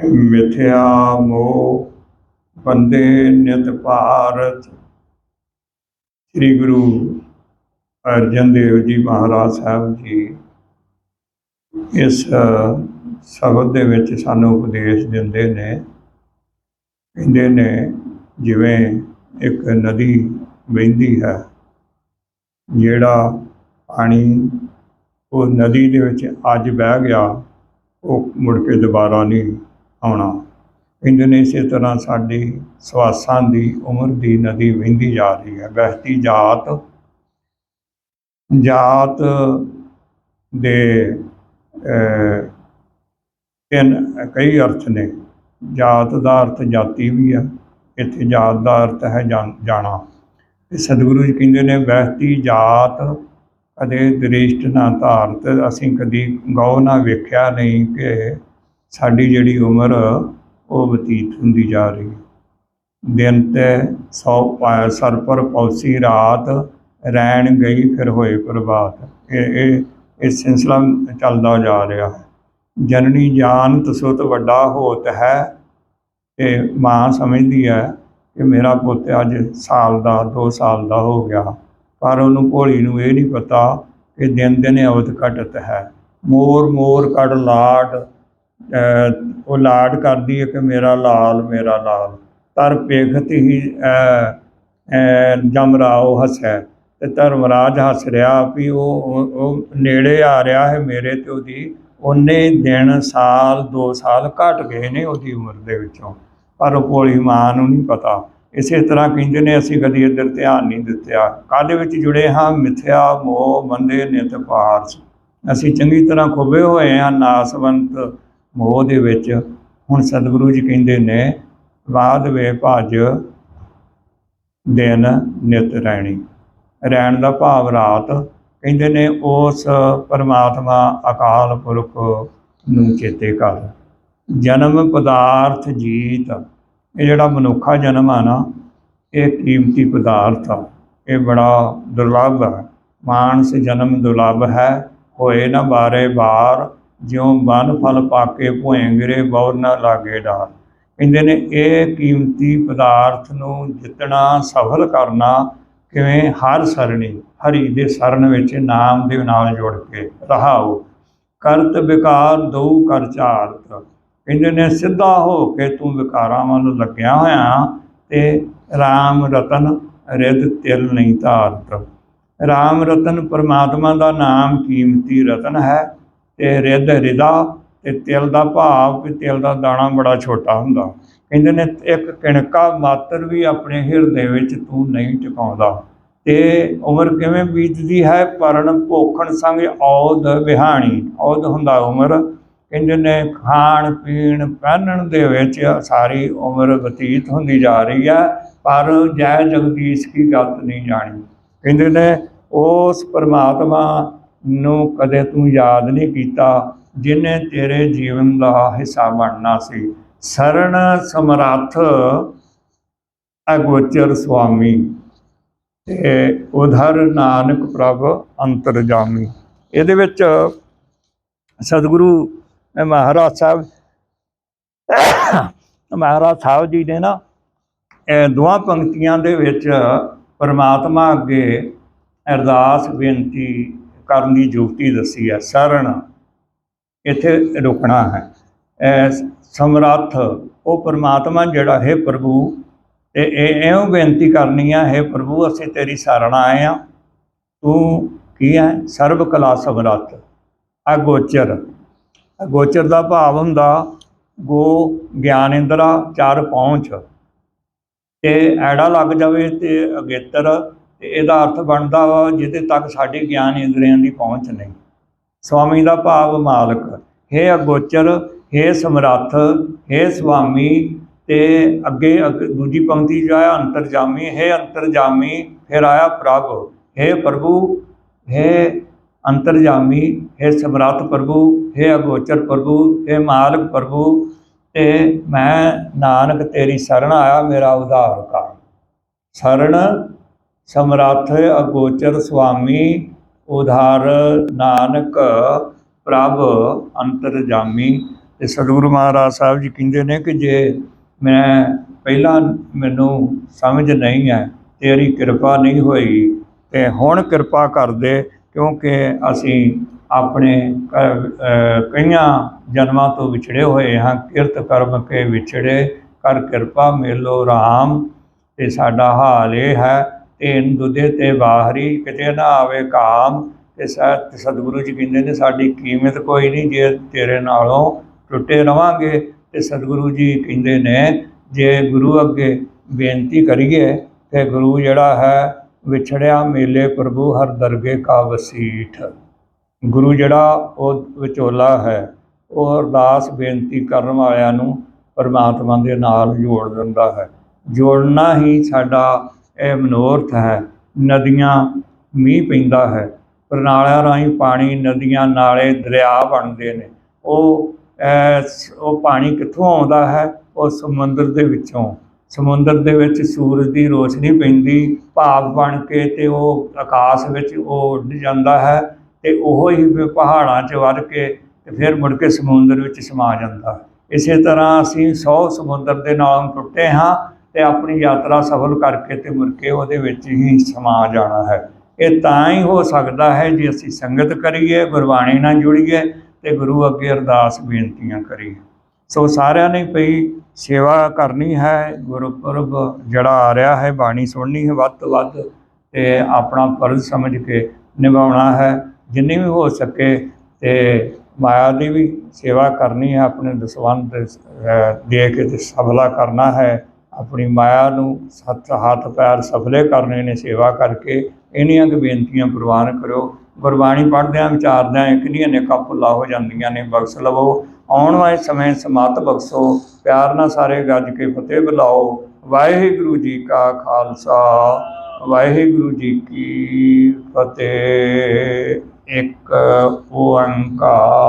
ਮਿਥਿਆ ਮੋਹ, ਬੰਦੇ ਨਿਤ ਭਾਰਤ। ਸ੍ਰੀ ਗੁਰੂ ਅਰਜਨ ਦੇਵ ਜੀ ਮਹਾਰਾਜ ਸਾਹਿਬ ਜੀ ਇਸ ਸ਼ਬਦ ਦੇ ਵਿੱਚ ਸਾਨੂੰ ਉਪਦੇਸ਼ ਦਿੰਦੇ ਨੇ। ਕਹਿੰਦੇ ਨੇ, ਜਿਵੇਂ ਇੱਕ ਨਦੀ ਵਹਿੰਦੀ ਹੈ, ਜਿਹੜਾ ਪਾਣੀ ਉਹ ਨਦੀ ਦੇ ਵਿੱਚ ਅੱਜ ਬਹਿ ਗਿਆ, ਉਹ ਮੁੜ ਕੇ ਦੁਬਾਰਾ ਨਹੀਂ ਆਉਣਾ। ਕਹਿੰਦੇ ਨੇ ਇਸੇ ਤਰ੍ਹਾਂ ਸਾਡੀ ਸਵਾਸਾਂ ਦੀ ਉਮਰ ਦੀ ਨਦੀ ਵਹਿੰਦੀ ਜਾ ਰਹੀ ਹੈ। ਵਹਿਤੀ ਜਾਤ ਜਾਤ ਦੇ ਤਿੰਨ ਕਈ ਅਰਥ ਨੇ। ਜਾਤ ਦਾ ਅਰਥ ਜਾਤੀ ਵੀ ਆ ਇੱਥੇ ਜਾਤ ਦਾ ਅਰਥ ਹੈ ਜਾਣ- ਜਾਣਾ। ਤੇ ਸਤਿਗੁਰੂ ਜੀ ਕਹਿੰਦੇ ਨੇ ਵਹਿਤੀ ਜਾਤ ਕਦੇ ਦ੍ਰਿਸ਼ਟ ਨਾ ਧਾਰਤ। ਅਸੀਂ ਕਦੀ ਗੌ ਨਾ ਵੇਖਿਆ ਨਹੀਂ ਕਿ ਸਾਡੀ ਜਿਹੜੀ ਉਮਰ ਉਹ ਬਤੀਤ ਹੁੰਦੀ ਜਾ ਰਹੀ ਦਿਨ ਤੇ ਸੌ ਪਾਇਆ ਸਰ ਪਰ ਪੌਸੀ ਰਾਤ ਰਹਿਣ ਗਈ ਫਿਰ ਹੋਏ ਪ੍ਰਭਾਤ। ਇਹ ਇਹ ਇਹ ਸਿਲਸਿਲਾ ਚੱਲਦਾ ਜਾ ਰਿਹਾ ਹੈ। ਜਨਨੀ ਜਾਨ ਤਸੋਤ ਵੱਡਾ ਹੋਤ ਹੈ ਤੇ ਮਾਂ ਸਮਝਦੀ ਹੈ ਕਿ ਮੇਰਾ ਪੁੱਤ ਅੱਜ ਸਾਲ ਦਾ 2 ਸਾਲ ਦਾ ਹੋ ਗਿਆ। ਪਰ ਉਹਨੂੰ ਭੋਲੀ ਨੂੰ ਇਹ ਨਹੀਂ ਪਤਾ ਕਿ ਦਿਨ ਦਿਨ ਅਵਤ ਘਟਤ ਹੈ। ਮੋਰ ਮੋਰ ਕੜ ਲਾਟ ਉਹ ਲਾਡ ਕਰਦੀ ਹੈ ਕਿ ਮੇਰਾ ਲਾਲ ਮੇਰਾ ਲਾਲ। ਤਰ ਪੇਖਤ ਹੀ ਅਹ, ਅਹ, ਜਮ ਰਾਓ ਹਸੈ। ਤੇ ਧਰਮਰਾਜ ਹੱਸ ਰਿਹਾ ਵੀ ਉਹ ਉਹ- ਨੇੜੇ ਆ ਰਿਹਾ ਹੈ ਮੇਰੇ ਤੇ ਉਹਦੀ। ਉਹਨੇ ਦਿਨ ਸਾਲ 2 ਸਾਲ ਘਟ ਗਏ ਨੇ ਉਹਦੀ ਉਮਰ ਦੇ ਵਿੱਚੋਂ। ਪਰ ਉਹ ਭੋਲੀ ਮਾਂ ਨੂੰ ਨਹੀਂ ਪਤਾ। ਇਸੇ ਤਰ੍ਹਾਂ ਕਹਿੰਦੇ ਨੇ ਅਸੀਂ ਕਦੀ ਇੱਧਰ ਧਿਆਨ ਨਹੀਂ ਦਿੱਤਾ ਕਾਹਦੇ ਵਿੱਚ ਜੁੜੇ ਹਾਂ ਮਿਥਿਆ ਮੋਹ ਮੰਦੇ ਨਿਤ ਪਾਰਸ। ਅਸੀਂ ਚੰਗੀ ਤਰ੍ਹਾਂ ਖੁੱਬੇ ਹੋਏ ਹਾਂ ਨਾਸਵੰਤ ਮੋਹ ਦੇ ਵਿੱਚ ਹੁਣ ਸਤਿਗੁਰੂ ਜੀ ਕਹਿੰਦੇ ਨੇ ਬਾਦ ਵੇ ਭਜ, ਦਿਨ ਨਿਤ ਰਹਿਣੀ। ਰਹਿਣ ਦਾ ਭਾਵ ਰਾਤ, ਕਹਿੰਦੇ ਨੇ, ਉਸ ਪਰਮਾਤਮਾ ਅਕਾਲ ਪੁਰਖ ਨੂੰ ਚੇਤੇ ਕਰ। ਜਨਮ ਪਦਾਰਥ ਜੀਤ, ਇਹ ਜਿਹੜਾ ਮਨੁੱਖਾ ਜਨਮ ਆ ਨਾ, ਇਹ ਕੀਮਤੀ ਪਦਾਰਥ ਆ। ਇਹ ਬੜਾ ਦੁਰਲੱਭ ਹੈ ਮਾਨਸ ਜਨਮ ਦੁਰਲੱਭ ਹੈ, ਹੋਏ ਨਾ ਬਾਰੇ ਬਾਰ ਜਿਉਂ ਬਨ ਫਲ ਪਾਕੇ ਭੁਏਂਗਰੇ ਬੌਰ ਨਾ ਲਾਗੇ ਡਾਰ। ਕਹਿੰਦੇ ਨੇ, ਇਹ ਕੀਮਤੀ ਪਦਾਰਥ ਨੂੰ ਜਿੱਤਣਾ, ਸਫਲ ਕਰਨਾ ਕਿਵੇਂ? ਹਰ ਸਰਣੀ, ਹਰੀ ਦੇ ਸਰਨ ਵਿੱਚ ਨਾਮ ਦੇ ਨਾਲ ਜੁੜ ਕੇ ਰਹਾਓ। ਕਰਤ ਵਿਕਾਰ ਦੋ ਕਰ ਚਾਰਤ। ਕਹਿੰਦੇ ਨੇ, ਸਿੱਧਾ ਹੋ ਕੇ ਤੂੰ ਵਿਕਾਰਾਂ ਵੱਲ ਲੱਗਿਆ ਹੋਇਆ ਤੇ RAM ਰਤਨ ਰਿੱਧ ਤਿਲ ਨਹੀਂ ਧਾਰਤ। RAM ਰਤਨ ਪਰਮਾਤਮਾ ਦਾ ਨਾਮ ਕੀਮਤੀ ਰਤਨ ਹੈ। ਤੇ ਰਿੱਧ ਰਿਦਾ ਤੇ ਤਿਲ ਦਾ ਭਾਵ ਵੀ ਤਿਲ ਦਾ ਦਾਣਾ ਬੜਾ ਛੋਟਾ ਹੁੰਦਾ। ਕਹਿੰਦੇ ਨੇ ਇੱਕ ਕਿਣਕਾ ਮਾਤਰ ਵੀ ਆਪਣੇ ਹਿਰਦੇ ਵਿੱਚ ਤੂੰ ਨਹੀਂ ਟਿਕਾਉਂਦਾ। ਤੇ ਉਮਰ ਕਿਵੇਂ ਬੀਤਦੀ ਹੈ? ਪਰਨ ਭੋਖਣ ਸੰਗ ਔਦ ਵਿਹਾਣੀ। ਔਦ ਹੁੰਦਾ ਉਮਰ। ਕਹਿੰਦੇ ਨੇ ਖਾਣ ਪੀਣ ਪਹਿਨਣ ਦੇ ਵਿੱਚ ਸਾਰੀ ਉਮਰ ਬਤੀਤ ਹੁੰਦੀ ਜਾ ਰਹੀ ਹੈ, ਪਰ ਜੈ ਜਗਦੀਸ਼ ਕੀ ਗਲਤ ਨਹੀਂ ਜਾਣੀ। ਕਹਿੰਦੇ ਨੇ ਉਸ ਪਰਮਾਤਮਾ ਨੂੰ ਕਦੇ ਤੂੰ ਯਾਦ ਨਹੀਂ ਕੀਤਾ, ਜਿਨੇ ਤੇਰੇ ਜੀਵਨ ਦਾ ਹਿੱਸਾ ਬਣਨਾ ਸੀ। ਸਰਣ ਸਮਰੱਥ ਅਗੋਚਰ ਸੁਆਮੀ, ਤੇ ਉਧਰ ਨਾਨਕ ਪ੍ਰਭ ਅੰਤਰਜਾਮੀ। ਇਹਦੇ ਵਿੱਚ ਸਤਿਗੁਰੂ ਮਹਾਰਾਜ ਸਾਹਿਬ ਮਹਾਰਾਜ ਸਾਹਿਬ ਜੀ ਨੇ ਨਾ, ਇਹ ਦੋਹਾਂ ਪੰਕਤੀਆਂ ਦੇ ਵਿੱਚ ਪਰਮਾਤਮਾ ਅੱਗੇ ਅਰਦਾਸ ਬੇਨਤੀ ਕਰਨ ਦੀ ਯੁਕਤੀ ਦੱਸੀ ਹੈ ਸਰਣ ਇੱਥੇ ਰੁਕਣਾ ਹੈ। ਸਮਰੱਥ, ਉਹ ਪਰਮਾਤਮਾ ਜਿਹੜਾ, ਹੈ ਪ੍ਰਭੂ, ਤੇ ਇਹ ਇਹੋ ਬੇਨਤੀ ਕਰਨੀ ਆ, ਹੈ ਪ੍ਰਭੂ, ਅਸੀਂ ਤੇਰੀ ਸ਼ਰਨ ਆਏ ਆ। ਤੂੰ ਕੀ ਹੈ ਸਰਬ ਕਲਾ ਸਮਰੱਥ, ਅਗੋਚਰ। ਅਗੋਚਰ ਦਾ ਭਾਵ ਹੁੰਦਾ, ਗੋ ਗਿਆਨ ਇੰਦਰਾ, ਚਾਰ ਪਹੁੰਚ। ਤੇ ਐੜਾ ਲੱਗ ਜਾਵੇ ਤੇ ਅਗੇਤਰ ਇਹਦਾ ਅਰਥ ਬਣਦਾ ਵਾ ਜਿਹਦੇ ਤੱਕ ਸਾਡੇ ਗਿਆਨ ਇੰਦਰੀਆਂ ਦੀ ਪਹੁੰਚ ਨਹੀਂ। ਸਵਾਮੀ ਦਾ ਭਾਵ ਮਾਲਕ, ਹੈ ਅਗੋਚਰ, ਹੈ ਸਮਰੱਥ, ਹੈ ਸੁਆਮੀ ਤੇ ਅੱਗੇ ਅੱਗੇ, ਦੂਜੀ ਪੰਕਤੀ ਜੋ ਆਇਆ ਅੰਤਰਜਾਮੀ, ਹੈ ਅੰਤਰਜਾਮੀ, ਫਿਰ ਆਇਆ ਪ੍ਰਭ, ਹੈ ਪ੍ਰਭੂ, ਹੈ ਅੰਤਰਜਾਮੀ, ਹੈ ਸਮਰੱਥ ਪ੍ਰਭੂ, ਹੈ ਅਗੋਚਰ ਪ੍ਰਭੂ, ਹੈ ਮਾਲਕ ਪ੍ਰਭੂ, ਤੇ ਮੈਂ ਨਾਨਕ ਤੇਰੀ ਸ਼ਰਨ ਆਇਆ ਮੇਰਾ ਉਧਾਰ ਕਰ। ਸ਼ਰਨ ਸਮਰੱਥ ਅਗੋਚਰ ਸੁਆਮੀ ਉਧਾਰ ਨਾਨਕ ਪ੍ਰਭ ਅੰਤਰਜਾਮੀ ਤੇ ਸਤਿਗੁਰੂ ਮਹਾਰਾਜ ਸਾਹਿਬ ਜੀ ਕਹਿੰਦੇ ਨੇ ਕਿ ਜੇ ਮੈਂ ਪਹਿਲਾਂ ਮੈਨੂੰ ਸਮਝ ਨਹੀਂ ਹੈ ਤੇਰੀ ਕਿਰਪਾ ਨਹੀਂ ਹੋਈ, ਤੇ ਹੁਣ ਕਿਰਪਾ ਕਰ ਦੇ ਕਿਉਂਕਿ ਅਸੀਂ ਆਪਣੇ ਕਈਆਂ ਜਨਮਾਂ ਤੋਂ ਵਿਛੜੇ ਹੋਏ ਹਾਂ, ਕਿਰਤ ਕਰਮ ਕੇ ਵਿਛੜੇ, ਕਰ ਕਿਰਪਾ ਮੇਲੋ ਰਾਮ, ਤੇ ਸਾਡਾ ਹਾਲ ਇਹ ਹੈ ਤੇਨ ਦੁਦੇ ਤੇ ਬਾਹਰੀ, ਕਿਤੇ ਨਾ ਆਵੇ ਕਾਮ, ਤੇ ਸਤ ਸਤਿਗੁਰੂ ਜੀ ਕਹਿੰਦੇ ਨੇ, ਸਾਡੀ ਕੀਮਤ ਕੋਈ ਨਹੀਂ, ਜੇ ਤੇਰੇ ਨਾਲੋਂ ਟੁੱਟੇ ਰਵਾਂਗੇ। ਤੇ ਸਤਿਗੁਰੂ ਜੀ ਕਹਿੰਦੇ ਨੇ, ਜੇ ਗੁਰੂ ਅੱਗੇ ਬੇਨਤੀ ਕਰੀਏ, ਤੇ ਗੁਰੂ ਜਿਹੜਾ ਹੈ, ਵਿਛੜਿਆ ਮੇਲੇ ਪ੍ਰਭੂ ਹਰ ਦਰਗੇ ਕਾ ਵਸੀਠ। ਗੁਰੂ ਜਿਹੜਾ, ਉਹ ਵਿਚੋਲਾ ਹੈ। ਉਹ ਅਰਦਾਸ ਬੇਨਤੀ ਕਰਨ ਵਾਲਿਆਂ ਨੂੰ ਪਰਮਾਤਮਾ ਦੇ ਨਾਲ ਜੋੜ ਦਿੰਦਾ ਹੈ। ਜੋੜਨਾ ਹੀ ਸਾਡਾ ਇਹ ਮਨੋਰਥ ਹੈ ਨਦੀਆਂ ਮੀਂਹ ਪੈਂਦਾ ਹੈ। ਪ੍ਰਣਾਲਿਆਂ ਰਾਹੀਂ ਪਾਣੀ ਨਦੀਆਂ ਨਾਲੇ ਦਰਿਆ ਬਣਦੇ ਨੇ। ਉਹ ਉਹ ਪਾਣੀ ਕਿੱਥੋਂ ਆਉਂਦਾ ਹੈ? ਉਹ ਸਮੁੰਦਰ ਦੇ ਵਿੱਚੋਂ। ਸਮੁੰਦਰ ਦੇ ਵਿੱਚ ਸੂਰਜ ਦੀ ਰੋਸ਼ਨੀ ਪੈਂਦੀ ਭਾਵ ਬਣ ਕੇ ਤੇ ਉਹ ਆਕਾਸ਼ ਵਿੱਚ ਉਹ ਉੱਡ ਜਾਂਦਾ ਹੈ ਤੇ ਉਹ ਹੀ ਪਹਾੜਾਂ 'ਚ ਵੱਧ ਕੇ ਤੇ ਫਿਰ ਮੁੜ ਕੇ ਸਮੁੰਦਰ ਵਿੱਚ ਸਮਾ ਜਾਂਦਾ ਹੈ। ਇਸੇ ਤਰ੍ਹਾਂ ਅਸੀਂ ਸੌ ਸਮੁੰਦਰ ਦੇ ਨਾਲ ਟੁੱਟੇ ਹਾਂ। ਤੇ ਆਪਣੀ ਯਾਤਰਾ ਸਫਲ ਕਰਕੇ ਤੇ ਮੁੜ ਕੇ ਉਹਦੇ ਵਿੱਚ ਹੀ ਸਮਾ ਜਾਣਾ ਹੈ। ਇਹ ਤਾਂ ਹੀ ਹੋ ਸਕਦਾ ਹੈ ਜੇ ਅਸੀਂ ਸੰਗਤ ਕਰੀਏ, ਗੁਰਬਾਣੀ ਨਾਲ ਜੁੜੀਏ ਤੇ ਗੁਰੂ ਅੱਗੇ ਅਰਦਾਸ ਬੇਨਤੀਆਂ ਕਰੀਏ। ਸੋ ਸਾਰਿਆਂ ਨੇ ਪਈ ਸੇਵਾ ਕਰਨੀ ਹੈ, ਗੁਰਪੁਰਬ ਜਿਹੜਾ ਆ ਰਿਹਾ ਹੈ, ਬਾਣੀ ਸੁਣਨੀ ਹੈ ਵੱਧ ਤੋਂ ਵੱਧ ਤੇ ਆਪਣਾ ਫਰਜ਼ ਸਮਝ ਕੇ ਨਿਭਾਉਣਾ ਹੈ। ਜਿੰਨੀ ਵੀ ਹੋ ਸਕੇ ਤੇ ਮਾਇਆ ਦੀ ਵੀ ਸੇਵਾ ਕਰਨੀ ਹੈ, ਆਪਣੇ ਦਸਵੰਧ ਦੇ ਕੇ ਤੇ ਸਫਲਾ ਕਰਨਾ ਹੈ। ਆਪਣੀ ਮਾਇਆ ਨੂੰ ਸੱਤ ਹੱਥ ਪੈਰ ਸਫਲੇ ਕਰਨੇ ਨੇ ਸੇਵਾ ਕਰਕੇ ਇਹਨੀਆਂ ਕੁ ਬੇਨਤੀਆਂ ਪ੍ਰਵਾਨ ਕਰੋ ਗੁਰਬਾਣੀ ਪੜ੍ਹਦਿਆਂ ਵਿਚਾਰਦਿਆਂ ਇੱਕ ਦੀਆਂ ਨੇਕਾਂ ਭੁੱਲਾ ਹੋ ਜਾਂਦੀਆਂ ਨੇ, ਬਖਸ਼ ਲਵੋ। ਆਉਣ ਵਾਲੇ ਸਮੇਂ ਸਮਾਤ ਬਖਸ਼ੋ, ਪਿਆਰ ਨਾਲ ਸਾਰੇ ਗੱਜ ਕੇ ਫਤਿਹ ਬੁਲਾਓ। ਵਾਹਿਗੁਰੂ ਜੀ ਕਾ ਖਾਲਸਾ, ਵਾਹਿਗੁਰੂ ਜੀ ਕੀ ਫਤਿਹ। ਇੱਕ ਓੰਕਾਰ।